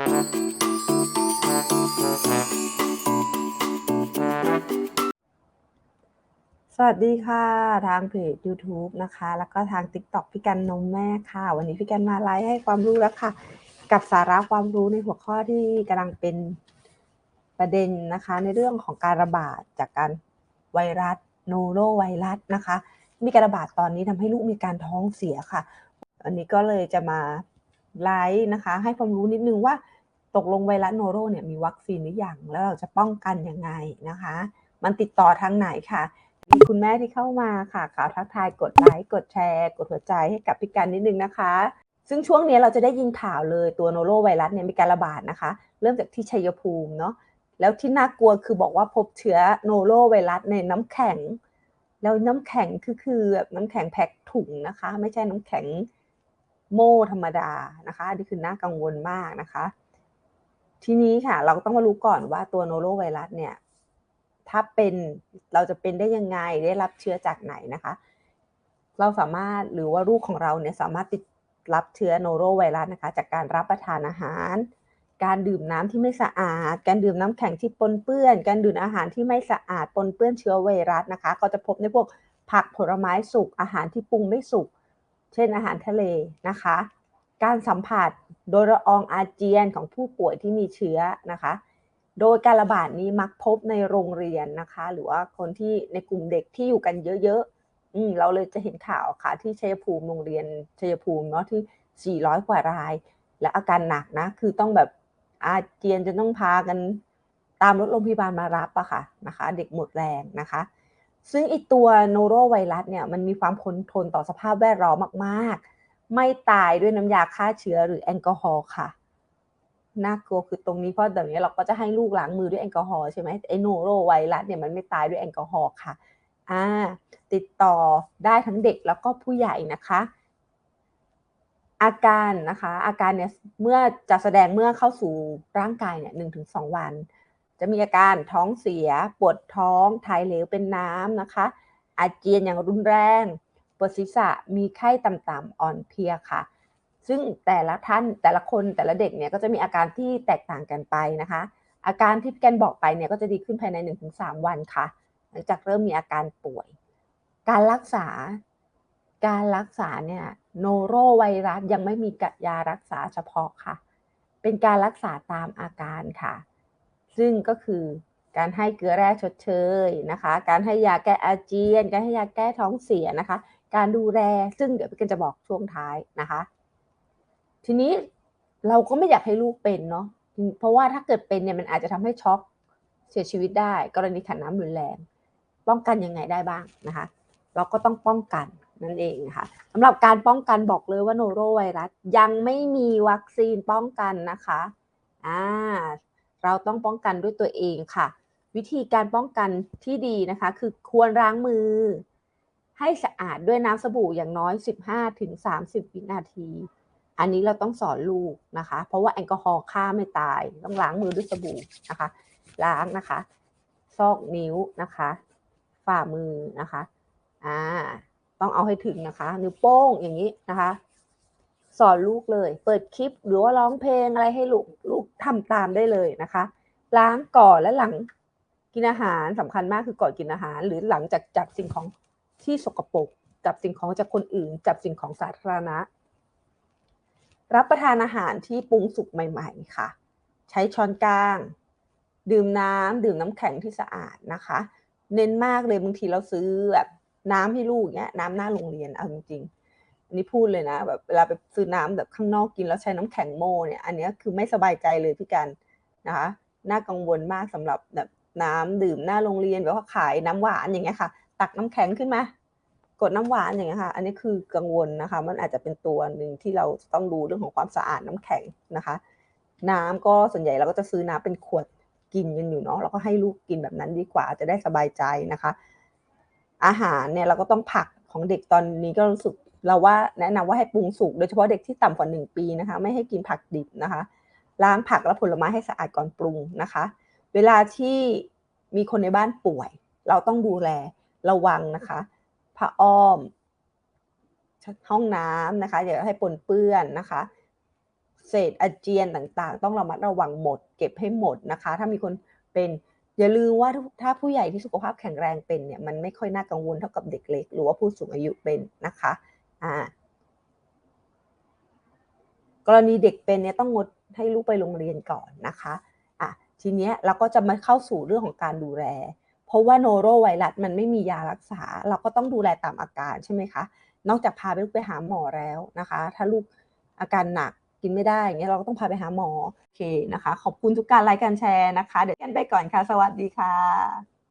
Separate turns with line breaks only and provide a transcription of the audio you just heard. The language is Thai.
สวัสดีค่ะ ทางเพจ YouTube นะคะ แล้วก็ทาง TikTok พี่กันนมแม่ค่ะ วันนี้พี่กันมาไลฟ์ให้ความรู้แล้วค่ะ กับสาระความรู้ในหัวข้อที่กำลังเป็นประเด็นนะคะ ในเรื่องของการระบาดจากการไวรัสโนโรไวรัสนะคะ มีการระบาดตอนนี้ทำให้ลูกมีการท้องเสียค่ะ อันนี้ก็เลยจะมาไลฟ์นะคะ ให้ความรู้นิดนึงว่า ตกลงไวรัสโนโรเนี่ยมีวัคซีนหรือยังแล้วเราจะป้องกันยังไงนะคะ มันติดต่อทางไหนค่ะ มีคุณแม่ที่เข้ามาค่ะข่าวทักทายกดไลค์กดแชร์ กดหัวใจให้กับพี่กันนิดนึงนะคะ ซึ่งช่วงนี้เราจะได้ยินข่าวเลยตัวโนโรไวรัสเนี่ยมีการระบาดนะคะ เริ่มจากที่ชัยภูมิเนาะแล้วที่น่ากลัวคือบอกว่าพบเชื้อโนโรไวรัสในน้ำแข็ง แล้วน้ำแข็งคือคือน้ำแข็งแพ็คถุงนะคะ ไม่ใช่น้ำแข็งโม่ธรรมดานะคะอันนี่คือน่ากังวลมากนะคะ ทีนี้ค่ะ เราก็ต้องมารู้ก่อนว่าตัวโนโรไวรัสเนี่ย ถ้าเป็นเราจะเป็นได้ยังไงได้รับเชื้อจากไหนนะคะ เราสามารถหรือว่าลูกของเราเนี่ยสามารถติดรับเชื้อโนโรไวรัสนะคะ จากการรับประทานอาหาร การดื่มน้ำที่ไม่สะอาด การดื่มน้ำแข็งที่ปนเปื้อน การดื่มอาหารที่ไม่สะอาดปนเปื้อนเชื้อไวรัสนะคะ ก็จะพบในพวกผักผลไม้สุกอาหารที่ปรุงไม่สุกเช่นอาหารทะเลนะคะ การสัมผัส โดยละอองอาเจียนของผู้ป่วยที่มีเชื้อนะคะ โดยการระบาดนี้มักพบในโรงเรียนนะคะ หรือว่าคนที่ในกลุ่มเด็กที่อยู่กันเยอะๆอืมเราเลยจะเห็นข่าวค่ะ ที่ชัยภูมิโรงเรียนชัยภูมิเนาะที่ 400 กว่าราย และอาการหนักนะ คือต้องแบบอาเจียนจะต้องพากันตามรถโรงพยาบาลมารับอะค่ะนะคะ เด็กหมดแรงนะคะ ซึ่งอีตัวโนโรไวรัสเนี่ยมันมีความทนทนต่อสภาพแวดล้อมมากๆ ไม่ตายด้วยน้ำยาฆ่าเชื้อหรือแอลกอฮอล์ค่ะน่ากลัวคือตรงนี้เพราะเดี๋ยวนี้เราก็จะให้ลูกล้างมือด้วยแอลกอฮอล์ใช่ไหมไอโนโรไวรัสเนี่ยมันไม่ตายด้วยแอลกอฮอล์ค่ะอ่าติดต่อได้ทั้งเด็กแล้วก็ผู้ใหญ่นะคะ อาการนะคะ อาการเนี่ยเมื่อจะแสดงเมื่อเข้าสู่ร่างกายเนี่ยหนึ่งถึงสองวัน จะมีอาการท้องเสีย ปวดท้อง ถ่ายเหลวเป็นน้ำนะคะ อาเจียนอย่างรุนแรง ปวดศีรษะมีไข้ต่ำๆอ่อนเพลียค่ะ ซึ่งแต่ละท่านแต่ละคนแต่ละเด็กเนี่ยก็จะมีอาการที่แตกต่างกันไปนะคะ อาการที่แกนบอกไปเนี่ยก็จะดีขึ้นภายใน 1-3 วันค่ะ หลังจากเริ่มมีอาการป่วย การรักษา การรักษาเนี่ยโนโรไวรัสยังไม่มียารักษาเฉพาะค่ะ เป็นการรักษาตามอาการค่ะ ซึ่งก็คือการให้เกลือแร่ชดเชยนะคะ การให้ยาแก้อาเจียน การให้ยาแก้ท้องเสียนะคะ การดูแลซึ่งเดี๋ยวพี่กันจะบอกช่วงท้ายนะคะ ทีนี้เราก็ไม่อยากให้ลูกเป็นเนาะเพราะว่าถ้าเกิดเป็นเนี่ยมันอาจจะทำให้ช็อกเสียชีวิตได้ กรณีขันน้ำรุนแรง ป้องกันยังไงได้บ้างนะคะ เราก็ต้องป้องกันนั่นเองนะคะสำหรับการป้องกันบอกเลยว่าโนโรไวรัสยังไม่มีวัคซีนป้องกันนะคะอ่าเราต้องป้องกันด้วยตัวเองค่ะ วิธีการป้องกันที่ดีนะคะ คือควรล้างมือ ให้สะอาดด้วยน้ำสบู่อย่างน้อย 15-30 วินาที อันนี้เราต้องสอนลูกนะคะ เพราะว่าแอลกอฮอล์ฆ่าไม่ตาย ต้องล้างมือด้วยสบู่นะคะ ล้างนะคะ ซอกนิ้วนะคะ ฝ่ามือนะคะ อ่า ต้องเอาให้ถึงนะคะ นิ้วโป้งอย่างนี้นะคะ สอนลูกเลย เปิดคลิปหรือว่าร้องเพลงอะไรให้ลูกลูกทำตามได้เลยนะคะ ล้างก่อนและหลังกินอาหารสำคัญมากคือก่อนกินอาหาร หรือหลังจากจับสิ่งของ ที่สกปรกจับสิ่งของจากคนอื่นจับสิ่งของสาธารณะ รับประทานอาหารที่ปรุงสุกใหม่ ๆ ค่ะ ใช้ช้อนกลาง ดื่มน้ำดื่มน้ำแข็งที่สะอาดนะคะ เน้นมากเลยบางทีเราซื้อแบบน้ำให้ลูกเนี้ยน้ำหน้าโรงเรียนเอาจริงๆอันนี้พูดเลยนะแบบเวลาไปซื้อน้ำแบบข้างนอกกินแล้วใช้น้ำแข็งโมเนี่ยอันนี้คือไม่สบายใจเลยพี่กันนะคะน่ากังวลมากสำหรับแบบน้ำดื่มหน้าโรงเรียนแบบว่าขายน้ำหวานอย่างเงี้ยค่ะ ตักน้ำแข็งขึ้นมา กดน้ำหวานอย่างเงี้ยค่ะอันนี้คือกังวลนะคะ มันอาจจะเป็นตัวหนึ่งที่เราต้องดูเรื่องของความสะอาดน้ำแข็งนะคะ น้ำก็ส่วนใหญ่เราก็จะซื้อน้ำเป็นขวดกินกันอยู่เนาะเราก็ให้ลูกกินแบบนั้นดีกว่าจะได้สบายใจนะคะ อาหารเนี่ยเราก็ต้องผักของเด็กตอนนี้ก็รู้สึกเราว่าแนะนำว่าให้ปรุงสุกโดยเฉพาะเด็กที่ต่ำกว่าหนึ่งปีนะคะ ไม่ให้กินผักดิบนะคะ ล้างผักและผลไม้ให้สะอาดก่อนปรุงนะคะ เวลาที่มีคนในบ้านป่วย เราต้องดูแลระวังนะคะ ผ้าอ้อม ห้องน้ำนะคะอย่าให้ปนเปื้อนนะคะ เศษอาเจียนต่างๆ ต้องระมัดระวังหมด เก็บให้หมดนะคะ ถ้ามีคนเป็นอย่าลืมว่าถ้าผู้ใหญ่ที่สุขภาพแข็งแรงเป็นเนี่ยมันไม่ค่อยน่ากังวลเท่ากับเด็กเล็ก หรือว่าผู้สูงอายุเป็นนะคะอ่ากรณีเด็กเป็นเนี่ยต้องงดให้ลูกไปโรงเรียนก่อนนะคะอะทีเนี้ยเราก็จะมาเข้าสู่เรื่องของการดูแล เพราะว่าโนโรไวรัสมันไม่มียารักษา เราก็ต้องดูแลตามอาการใช่ไหมคะ นอกจากพาลูกไปหาหมอแล้วนะคะ ถ้าลูกอาการหนักกินไม่ได้อย่างเงี้ยเราก็ต้องพาไปหาหมอโอเคนะคะ ขอบคุณทุกการไลค์การแชร์นะคะ เดี๋ยวกันไปก่อนค่ะ สวัสดีค่ะ